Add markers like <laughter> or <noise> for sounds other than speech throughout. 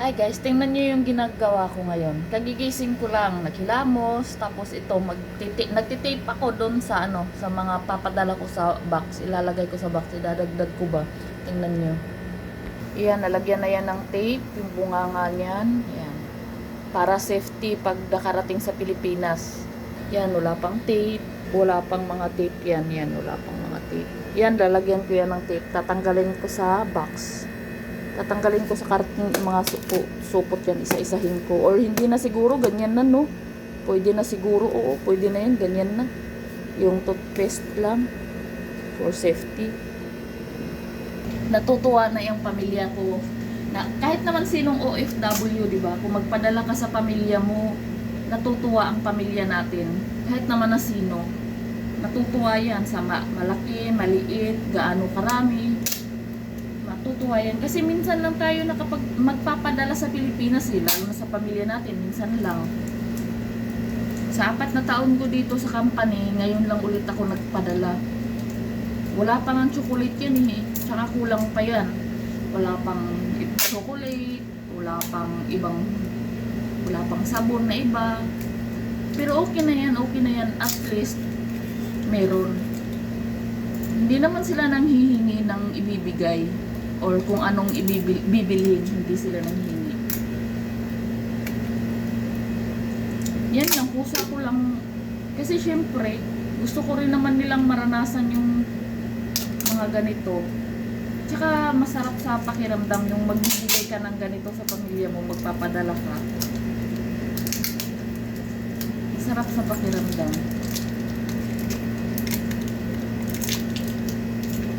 Hi guys, tingnan nyo yung ginagawa ko ngayon. Kagigising ko lang, naghilamos, tapos ito, magtiti nagtitape ako doon sa ano, sa mga papadala ko sa box. Ilalagay ko sa box, idadagdag ko ba? Tingnan nyo. Iyan, nalagyan na yan ng tape, yung bunganga niyan. Yan. Para safety pag nakarating sa Pilipinas. Yan, wala pang tape. Wala pang mga tape yan. Yan, wala pang mga tape. Yan, lalagyan ko yan ng tape. Tatanggalin ko sa box tatanggalin ko sa karton yung mga supo, supot yan, isa-isahin ko. Or hindi na siguro, ganyan na, no? Pwede na siguro, oo, pwede na yan, ganyan na. Yung toothpaste lang for safety. Natutuwa na yung pamilya ko na kahit naman sinong OFW, di ba? Kung magpadala ka sa pamilya mo, natutuwa ang pamilya natin. Kahit naman na sino. Natutuwa yan sa ma- malaki, maliit, gaano karami matutuwa yan. Kasi minsan lang tayo nakapag magpapadala sa Pilipinas eh, lalo na sa pamilya natin, minsan lang. Sa apat na taon ko dito sa company, ngayon lang ulit ako nagpadala. Wala pa ng chocolate yan eh, tsaka kulang pa yan. Wala pang chocolate, wala pang ibang, wala pang sabon na iba. Pero okay na yan, okay na yan, at least meron. Hindi naman sila nang hihingi ng ibibigay or kung anong ibibil- bibilhin, hindi sila nanghingi. Yan lang, pusa ko lang. Kasi syempre, gusto ko rin naman nilang maranasan yung mga ganito. Tsaka masarap sa pakiramdam yung magbibigay ka ng ganito sa pamilya mo, magpapadala ka. Masarap sa pakiramdam.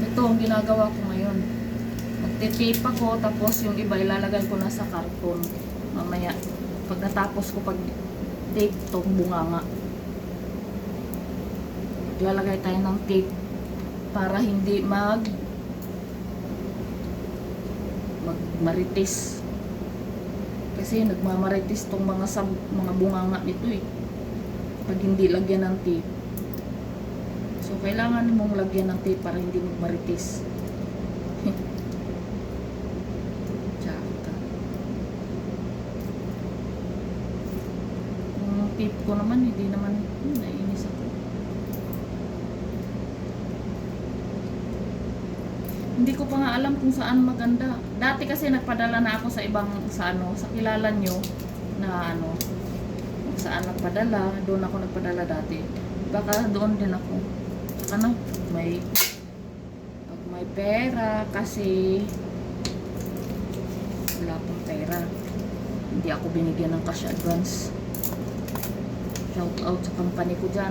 Ito ang ginagawa ko ngayon magtitape ako tapos yung iba ilalagay ko na sa karton. Mamaya pag natapos ko pag tape tong bunganga lalagay tayo ng tape para hindi mag magmaritis. Kasi nagmamaritis tong mga sab, mga bunganga nito eh. Pag hindi lagyan ng tape. So kailangan mong lagyan ng tape para hindi magmaritis <laughs> Tsaka. Tip ko naman, hindi naman, hmm, nainis ako. Hindi ko pa nga alam kung saan maganda. Dati kasi nagpadala na ako sa ibang, sa ano, sa kilala nyo, na ano, saan nagpadala, doon ako nagpadala dati. Baka doon din ako. Na, may, pag may pera, kasi, wala pang pera. Hindi ako binigyan ng cash advance. Shout out sa company ko dyan.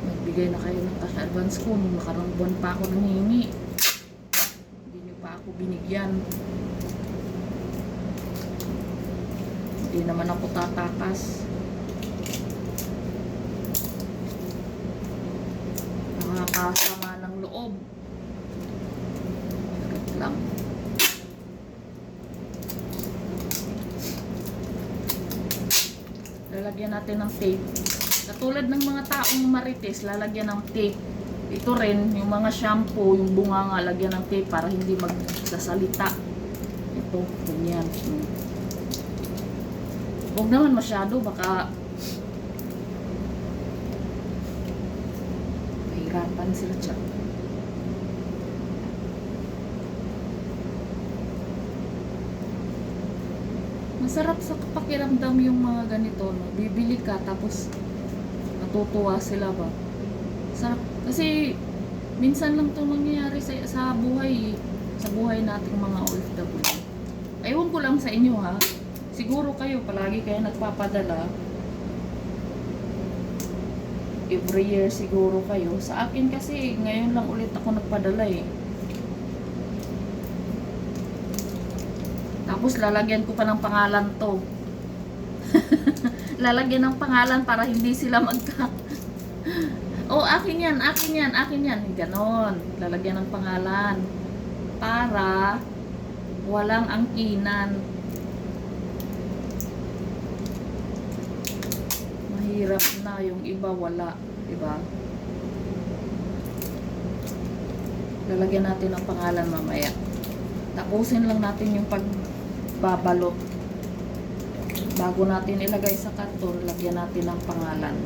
Nagbigay na kayo ng cash advance ko nung nakarang buwan pa ako nangingi. Hindi nyo pa ako binigyan. Hindi naman ako tatakas. Nakakasama ng loob. Sarap lang. Lalagyan natin ng tape. Katulad ng mga taong marites, lalagyan ng tape. Ito rin, yung mga shampoo, yung bunga nga, lagyan ng tape para hindi magsasalita. Ito, ganyan. Huwag naman masyado, baka mahirapan sila siya. Masarap sa pakiramdam yung mga ganito, no? Bibili ka, tapos natutuwa sila ba? Sarap. Kasi, minsan lang to nangyayari sa, sa buhay, sa buhay nating mga OFW. Ewan ko lang sa inyo, ha? Siguro kayo, palagi kayo nagpapadala. Every year siguro kayo. Sa akin kasi, ngayon lang ulit ako nagpadala eh. Tapos lalagyan ko pa ng pangalan to. <laughs> lalagyan ng pangalan para hindi sila magka... <laughs> oh, akin yan, akin yan, akin yan. Ganon. Lalagyan ng pangalan. Para walang angkinan. Mahirap na yung iba wala, 'di ba? Lalagyan natin ng pangalan mamaya. Tapusin lang natin yung pagbabalot. Bago natin ilagay sa karton, lagyan natin ng pangalan.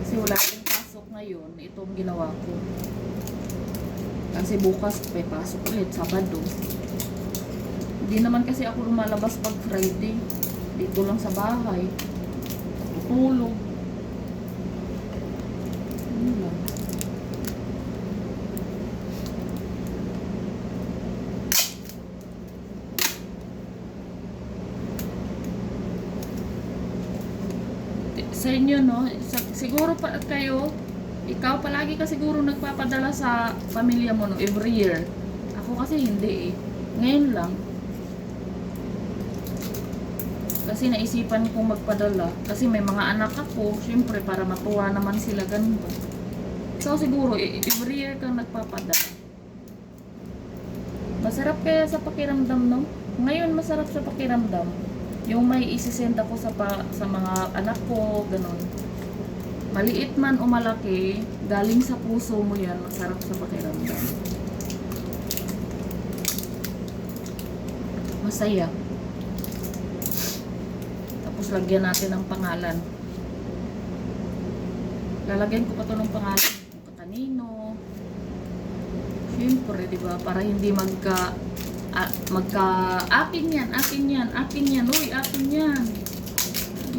Kasi wala akong pasok ngayon, itong ginawa ko. Kasi bukas may pasok ulit, Sabado. Hindi naman kasi ako lumalabas pag Friday. Dito lang sa bahay. Tutulog. Yun lang. sa inyo, no? Siguro pa kayo, ikaw palagi ka siguro nagpapadala sa pamilya mo, no? Every year. Ako kasi hindi eh. Ngayon lang. Kasi naisipan kong magpadala. Kasi may mga anak ako, syempre para matuwa naman sila, ganun ba? So siguro, eh, every year kang nagpapadala. Masarap kaya sa pakiramdam, no? Ngayon, masarap sa pakiramdam. Yung may isisend ako sa, pa, sa mga anak ko, ganun. Maliit man o malaki, galing sa puso mo yan, masarap sa pakiramdam. Masaya. Tapos lagyan natin ng pangalan. Lalagyan ko pa to ng pangalan kung kanino. Siyempre, di ba? Para hindi magka ah, magka akin yan, akin yan, akin yan, uy, akin yan.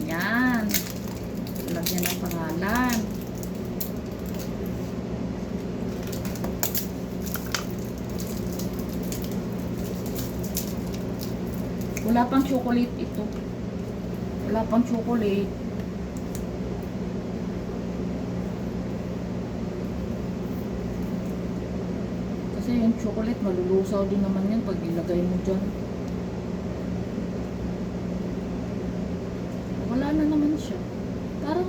Yan. Lagyan ng pangalan. Wala pang chocolate ito. Wala pang chocolate. Kasi yung chocolate, malulusaw din naman yan pag ilagay mo dyan. Wala na naman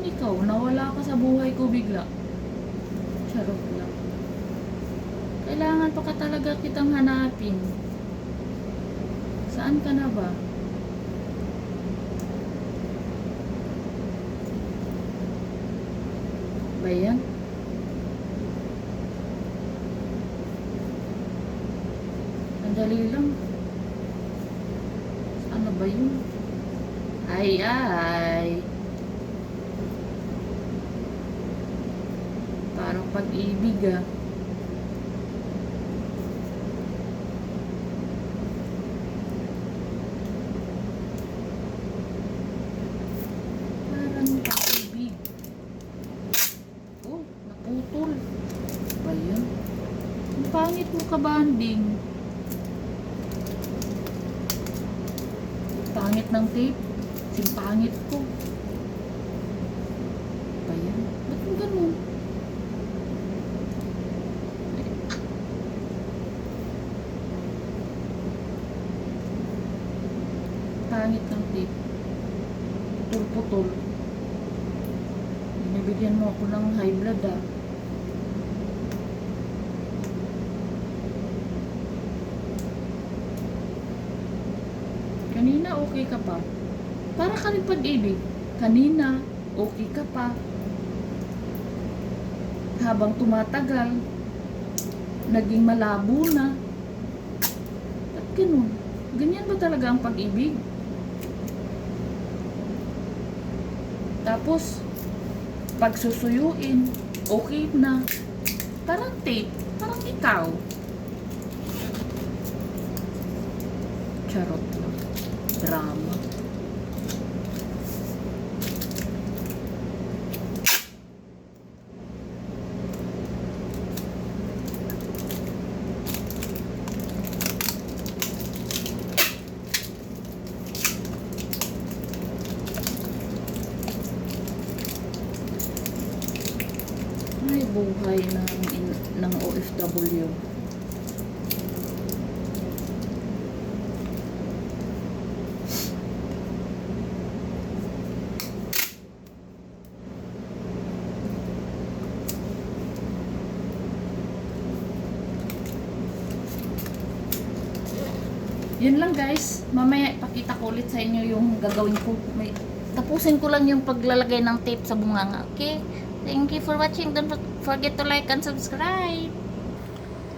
Parang ikaw, nawala ka sa buhay ko bigla. Charot lang. Kailangan pa ka talaga kitang hanapin. Saan ka na ba? Ba yan? Andali lang. Ano ba yun? Ay, ay. Parang pag-ibig ah. Oh? Ang pangit mo ka banding. Pangit ng tape. Sing pangit ko. Ba yan? Ba't mo ganun? Pangit ng tape. Putol-putol. Binibigyan mo ako ng high blood ah. Kanina okay ka pa. Para ka rin pag-ibig. Kanina okay ka pa. Habang tumatagal, naging malabo na. At ganun. Ganyan ba talaga ang pag-ibig? Tapos, pag susuyuin, okay na. Parang tape, parang ikaw. Charot lang. Drama. W. Yun lang guys. Mamaya ipakita ko ulit sa inyo yung gagawin ko. May, tapusin ko lang yung paglalagay ng tape sa bunganga. Okay? Thank you for watching. Don't forget to like and subscribe.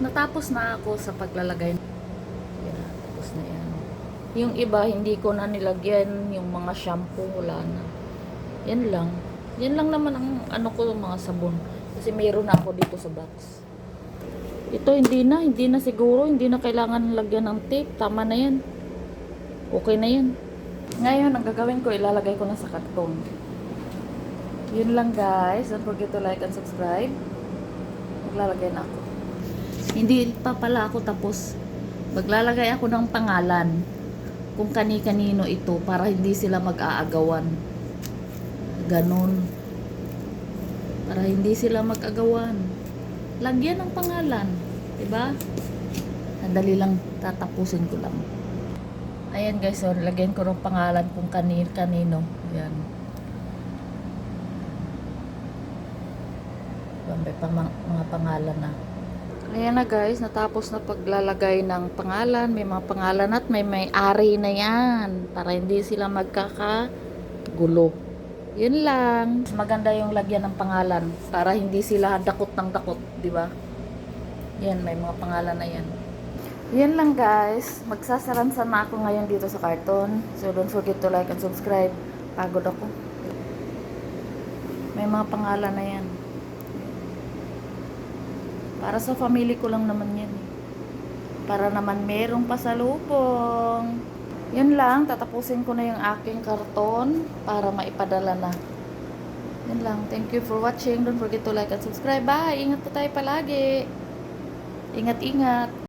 Natapos na ako sa paglalagay. Yan, tapos na yan. Yung iba, hindi ko na nilagyan. Yung mga shampoo, wala na. Yan lang. Yan lang naman ang ano ko, mga sabon. Kasi mayroon na ako dito sa box. Ito hindi na, hindi na siguro, hindi na kailangan lagyan ng tape. Tama na yan. Okay na yan. Ngayon, ang gagawin ko, ilalagay ko na sa karton. Yun lang guys. Don't forget to like and subscribe. Maglalagay na ako. Hindi pa pala ako tapos. Maglalagay ako ng pangalan kung kani-kanino ito para hindi sila mag-aagawan. Ganon. Para hindi sila mag-agawan. Lagyan ng pangalan. 'Di ba? Sandali lang tatapusin ko lang. Ayan guys, so lagyan ko ng pangalan kung kanin kanino. Ayan. Diba, May pang, mga pangalan na. Ayan na guys, natapos na paglalagay ng pangalan. May mga pangalan at may may-ari na yan. Para hindi sila magkakagulo. Yun lang. Maganda yung lagyan ng pangalan. Para hindi sila dakot ng dakot, di ba? Yan, may mga pangalan na yan. Yan lang guys. Magsasaransan na ako ngayon dito sa carton. So don't forget to like and subscribe. Pagod ako. May mga pangalan na yan. Para sa family ko lang naman yan. eh. Para naman merong pasalubong. Yun lang, tatapusin ko na yung aking karton para maipadala na. Yun lang. Thank you for watching. Don't forget to like and subscribe. Bye! Ingat po tayo palagi. Ingat-ingat.